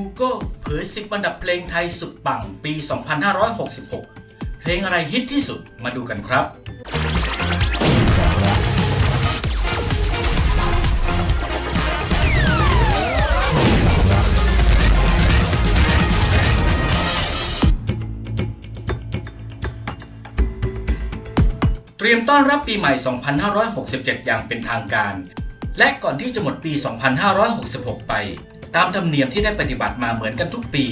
Google เผย 10 อันดับเพลงไทยสุดปังปี 2566 เพลงอะไรฮิตที่สุดมาดูกันครับ เตรียมต้อนรับปีใหม่ 2567 อย่างเป็นทางการ และก่อนที่จะหมดปี 2566 ไป ตามธรรมเนียมที่ได้ปฏิบัติมาเหมือนกันทุกปี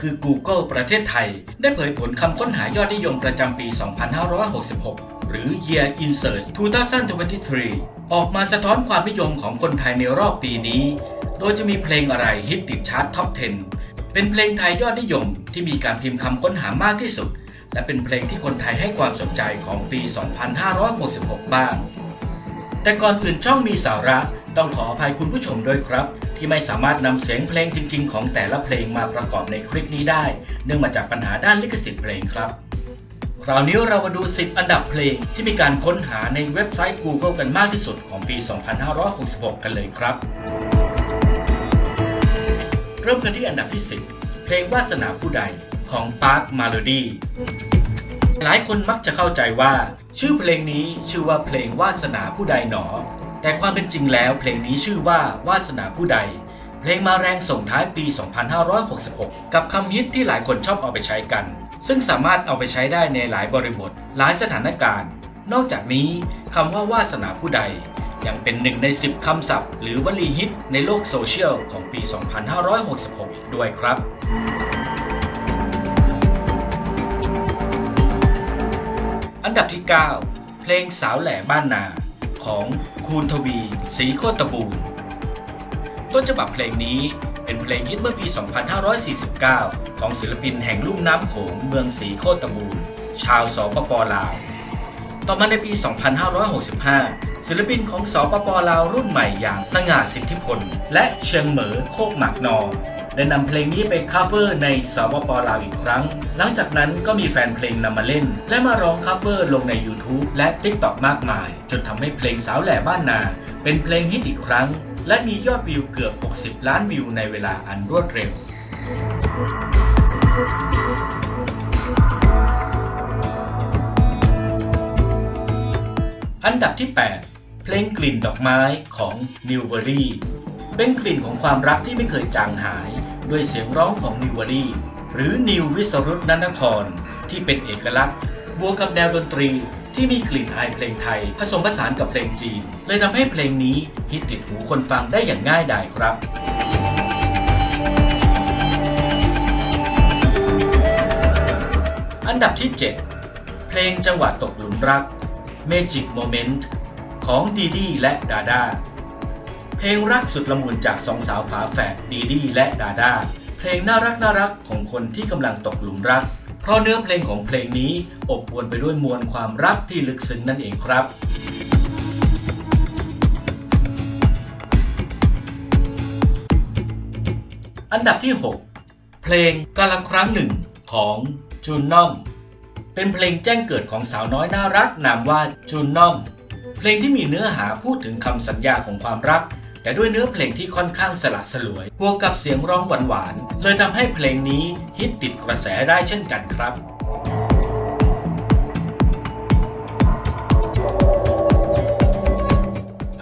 คือ Google ประเทศไทย ได้เผยผลคำค้นหายอดนิยมประจำปี 2566 หรือ Year in Search 2023 ออกมาสะท้อนความนิยมของคนไทยในรอบปีนี้ โดยจะมีเพลงอะไรฮิตติดชาร์ตท็อป 10 เป็นเพลงไทยยอดนิยมที่มีการพิมพ์คำค้นหามากที่สุด และเป็นเพลงที่คนไทยให้ความสนใจของปี 2566 บ้าง แต่ก่อนอื่นช่องมีสาระ ต้องขออภัยคุณผู้ชมด้วยครับ ที่ไม่สามารถนำเสียงเพลงจริง ๆ ของแต่ละเพลงมาประกอบในคลิปนี้ได้ เนื่องมาจากปัญหาด้านลิขสิทธิ์เพลงครับคราวนี้เรามาดู 10 อันดับเพลงที่มีการค้นหาในเว็บไซต์ Google กันมากที่สุดของปี 2566 กันเลยครับ เริ่มกันที่อันดับที่ 10 เพลงวาสนาผู้ใดของ Park Melody หลายคนมักจะเข้าใจว่า ชื่อเพลงนี้ชื่อว่าเพลงวาสนาผู้ใดหนอ แต่ความเป็นจริงแล้วเพลงนี้ชื่อว่าวาสนาผู้ใด เพลงมาแรงส่งท้ายปี 2566 กับคำฮิตที่หลายคนชอบเอาไปใช้กัน ซึ่งสามารถเอาไปใช้ได้ในหลายบริบท หลายสถานการณ์ นอกจากนี้คำว่าวาสนาผู้ใด ยังเป็นหนึ่งใน 10 คำศัพท์ หรือวลีฮิตในโลกโซเชียลของปี 2566 อีกด้วยครับอันดับที่ 9 เพลงสาวแหล่บ้านนาของ คูณทวีศรีโคตบูรณ์ต้นฉบับเพลงนี้เป็นเพลงฮิตเมื่อปี 2549 ของศิลปินแห่งลุ่มน้ำโขงเมืองศรีโคตบูรณ์ชาวสปปลาว ต่อมาในปี 2565 ศิลปินของสปปลาวรุ่นใหม่อย่างสง่าสิทธิพล และเชียงเหมอโคกหมากนอ ได้นำเพลงนี้ไปคัฟเวอร์ในสปปลาวอีกครั้ง หลังจากนั้นก็มีแฟนเพลงนำมาเล่น และมาร้องคัฟเวอร์ลงใน YouTube และ TikTok มากมาย จนทำให้เพลงสาวแหล่บ้านนา เป็นเพลงฮิตอีกครั้ง และมียอดวิวเกือบ 60 ล้านวิวในเวลาอันรวดเร็ว อันดับที่ 8 เพลงกลิ่นดอกไม้ของ New v e r y เป็นกลิ่นของความรักที่ไม่เคยจางหาย ด้วยเสียงร้องของ New v e r y หรือนิววิสรุตนันคร ที่เป็นเอกลักษณ์ บวกกับแนวดนตรีที่มีกลิ่นอายเพลงไทย ผสมผสานกับเพลงจีน เลยทำให้เพลงนี้ฮิตติดหูคนฟังได้อย่างง่ายดายครับอันดับที่ 7 เพลงจังหวะตกหลุมรัก Magic Moment ของดีดีและดาดา เพลงรักสุดละมุนจากสองสาวฝาแฝดดีดีและดาดาเพลงน่ารักน่ารักของคนที่กำลังตกหลุมรัก เพราะเนื้อเพลงของเพลงนี้อบอวลไปด้วยมวลความรักที่ลึกซึ้งนั่นเองครับอันดับที่ 6 เพลงกาละครั้งหนึ่งของจูนนอม เป็นเพลงแจ้งเกิดของสาวน้อยน่ารักนามว่าจูนนอม เพลงที่มีเนื้อหาพูดถึงคำสัญญาของความรัก แต่ด้วยเนื้อเพลงที่ค่อนข้างสละสลวยบวกกับเสียงร้องหวานๆเลยทำให้เพลงนี้ฮิตติดกระแสได้เช่นกันครับ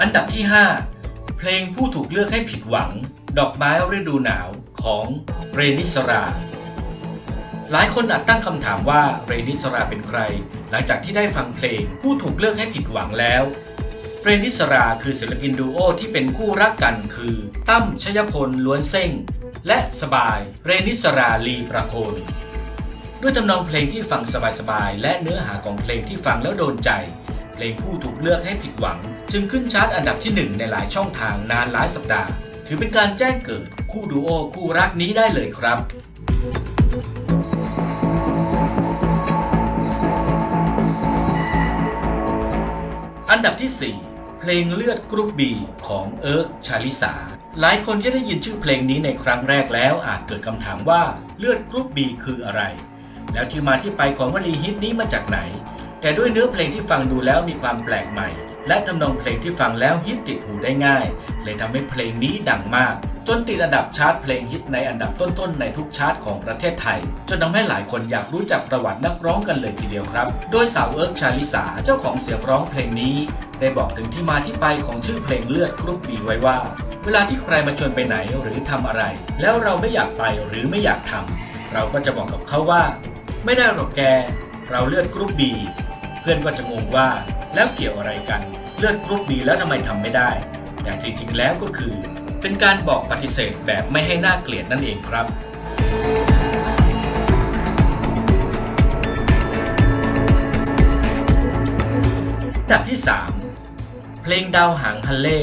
อันดับที่ 5 เพลงผู้ถูกเลือกให้ผิดหวัง ดอกไม้ฤดูหนาวของเรนิสรา หลายคนอาจตั้งคำถามว่าเรนิสราเป็นใคร หลังจากที่ได้ฟังเพลงผู้ถูกเลือกให้ผิดหวังแล้ว รนิสราคือศิลปินดูโอที่เป็นคู่รักกันคือ ตั้มชยพลล้วนเส้ง และสบาย เรนิสราลีประโคนด้วยทำนองเพลงที่ฟังสบายๆ และเนื้อหาของเพลงที่ฟังแล้วโดนใจ เพลงผู้ถูกเลือกให้ผิดหวัง จึงขึ้นชาร์ตอันดับที่หนึ่งในหลายช่องทางนานหลายสัปดาห์ ถือเป็นการแจ้งเกิดคู่ดูโอคู่รักนี้ได้เลยครับอันดับที่4 เพลงเลือดกรุ๊ปบีของเอิร์กชาลิสา หลายคนที่ได้ยินชื่อเพลงนี้ในครั้งแรกแล้วอาจเกิดคำถามว่าเลือดกรุ๊ปบีคืออะไร แล้วที่มาที่ไปของวลีฮิตนี้มาจากไหน แต่ด้วยเนื้อเพลงที่ฟังดูแล้วมีความแปลกใหม่ และทำนองเพลงที่ฟังแล้วฮิตติดหูได้ง่าย เลยทำให้เพลงนี้ดังมาก จนติดอันดับชาร์ตเพลงฮิตในอันดับต้นๆในทุกชาร์ตของประเทศไทย จนทำให้หลายคนอยากรู้จักประวัตินักร้องกันเลยทีเดียวครับ โดยสาวเอิร์กชาลิสาเจ้าของเสียงร้องเพลงนี้ ได้บอกถึงที่มาที่ไปของชื่อเพลงเลือดกรุ๊ปบีไว้ว่า เวลาที่ใครมาชวนไปไหนหรือทำอะไร แล้วเราไม่อยากไปหรือไม่อยากทำเราก็จะบอกกับเขาว่า ไม่ได้หรอกแก เราเลือดกรุ๊ปบีเพื่อนก็จะงงว่าแล้วเกี่ยวอะไรกัน เลือดกรุ๊ปบีแล้วทำไมทำไม่ได้ แต่จริงๆแล้วก็คือ เป็นการบอกปฏิเสธแบบไม่ให้น่าเกลียดนั่นเองครับอันดับที่ 3 เพลงดาวหางฮันเล่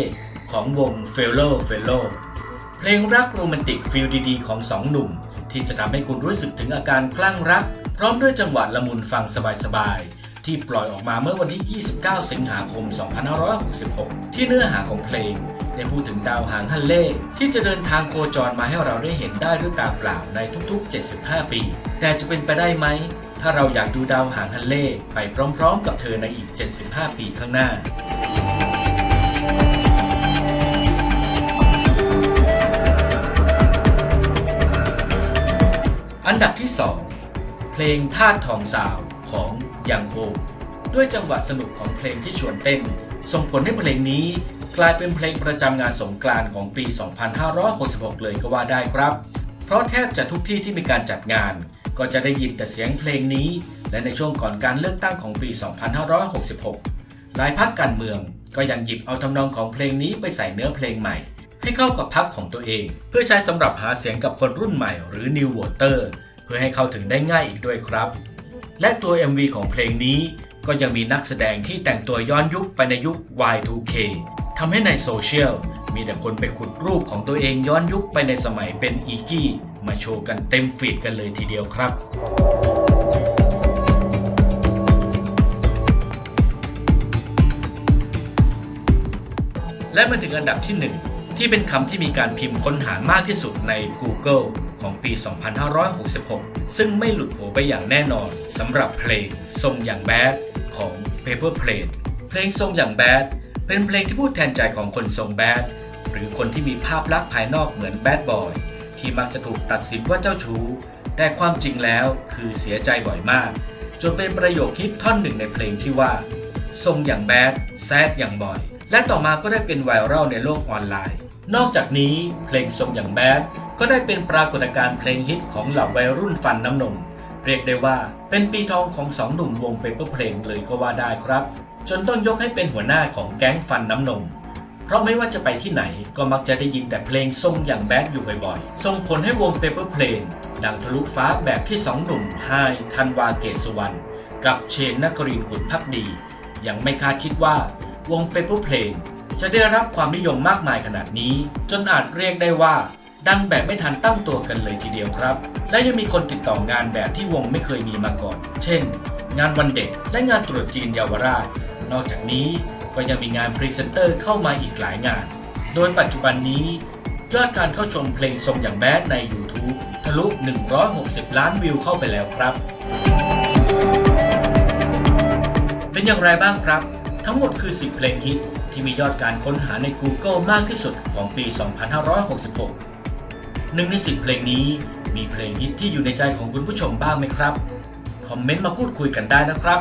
ของวง f e l l o f e l l o เพลงรักโรแมนติกฟิลดีๆ ของสองหนุ่ม ที่จะทำให้คุณรู้สึกถึงอาการคลั่งรัก พร้อมด้วยจังหวะละมุนฟังสบายๆ ที่ปล่อยออกมาเมื่อวันที่ 29 สิงหาคม 2566 ที่เนื้อหาของเพลง ได้พูดถึงดาวหางฮันเล่ที่จะเดินทางโคจรมาให้เราได้เห็นได้ด้วยตาเปล่าในทุกๆ 75 ปี แต่จะเป็นไปได้ไหมถ้าเราอยากดูดาวหางฮันเล่ไปพร้อมๆ กับเธอในอีก 75 ปีข้างหน้า อันดับที่ 2 เพลงธาตุทองสาวของยังโอด้วยจังหวะสนุกของเพลงที่ชวนเต้น ส่งผลให้เพลงนี้กลายเป็นเพลงประจำงานสงกรานต์ของปี 2566 เลยก็ว่าได้ครับ เพราะแทบจะทุกที่ที่มีการจัดงาน ก็จะได้ยินแต่เสียงเพลงนี้ และในช่วงก่อนการเลือกตั้งของปี 2566 หลายพรรคการเมืองก็ยังหยิบเอาทำนองของเพลงนี้ไปใส่เนื้อเพลงใหม่ ให้เข้ากับพรรคของตัวเอง เพื่อใช้สำหรับหาเสียงกับคนรุ่นใหม่หรือ New Voter เพื่อให้เข้าถึงได้ง่ายอีกด้วยครับ และตัว MV ของเพลงนี้ก็ยังมีนักแสดงที่แต่งตัวย้อนยุคไปในยุค Y2K ทำให้ในโซเชียลมีแต่คนไปขุดรูปของตัวเองย้อนยุคไปในสมัยเป็นอีกี้มาโชว์กันเต็มฟีดกันเลยทีเดียวครับ และมาถึงอันดับที่ 1 ที่เป็นคำที่มีการพิมพ์ค้นหามากที่สุดใน Google ของปี 2566 ซึ่งไม่หลุดโผไปอย่างแน่นอนสำหรับเพลงทรงอย่างแบดของ Paper Plane เพลงทรงอย่างแบดเป็นเพลงที่พูดแทนใจของคนทรงแบดหรือคนที่มีภาพลักษณ์ภายนอกเหมือนแบดบอยที่มักจะถูกตัดสินว่าเจ้าชู้ แต่ความจริงแล้วคือเสียใจบ่อยมาก จนเป็นประโยคฮิตท่อนหนึ่งในเพลงที่ว่าทรงอย่างแบดแซดอย่างบ่อย และต่อมาก็ได้เป็นไวรัลในโลกออนไลน์ นอกจากนี้เพลงทรงอย่างแบดก็ได้เป็นปรากฏการณ์เพลงฮิตของเหล่าวัยรุ่นฟันน้ำนม เรียกได้ว่าเป็นปีทองของสองหนุ่มวงเปเปอร์เพลงเลยก็ว่าได้ครับ จนต้องยกให้เป็นหัวหน้าของแก๊งฟันน้ำนม เพราะไม่ว่าจะไปที่ไหนก็มักจะได้ยินแต่เพลงทรงอย่างแบดอยู่บ่อยๆ ส่งผลให้วงเปเปอร์เพลงดังทะลุฟ้าแบบที่สองหนุ่มไฮธันวาเกสุวรรณกับเชนนครินขุนพักดี ยังไม่คาดคิดว่าวงเปเปอร์เพลง จะได้รับความนิยมมากมายขนาดนี้ จนอาจเรียกได้ว่า ดังแบบไม่ทันตั้งตัวกันเลยทีเดียวครับ และยังมีคนติดต่องานแบบที่วงไม่เคยมีมาก่อน เช่น งานวันเด็กและงานตรุษจีนเยาวราช นอกจากนี้ก็ยังมีงานพรีเซนเตอร์เข้ามาอีกหลายงาน โดยปัจจุบันนี้ ยอดการเข้าชมเพลงทรงอย่างแบดใน YouTube ทะลุ 160 ล้านวิวเข้าไปแล้วครับ เป็นอย่างไรบ้างครับ ทั้งหมดคือ 10 เพลงฮิต ที่มียอดการค้นหาใน Google มากที่สุดของปี 2566 หนึ่งใน 10 เพลงนี้มีเพลงฮิตที่อยู่ในใจของคุณผู้ชมบ้างไหมครับ คอมเมนต์มาพูดคุยกันได้นะครับ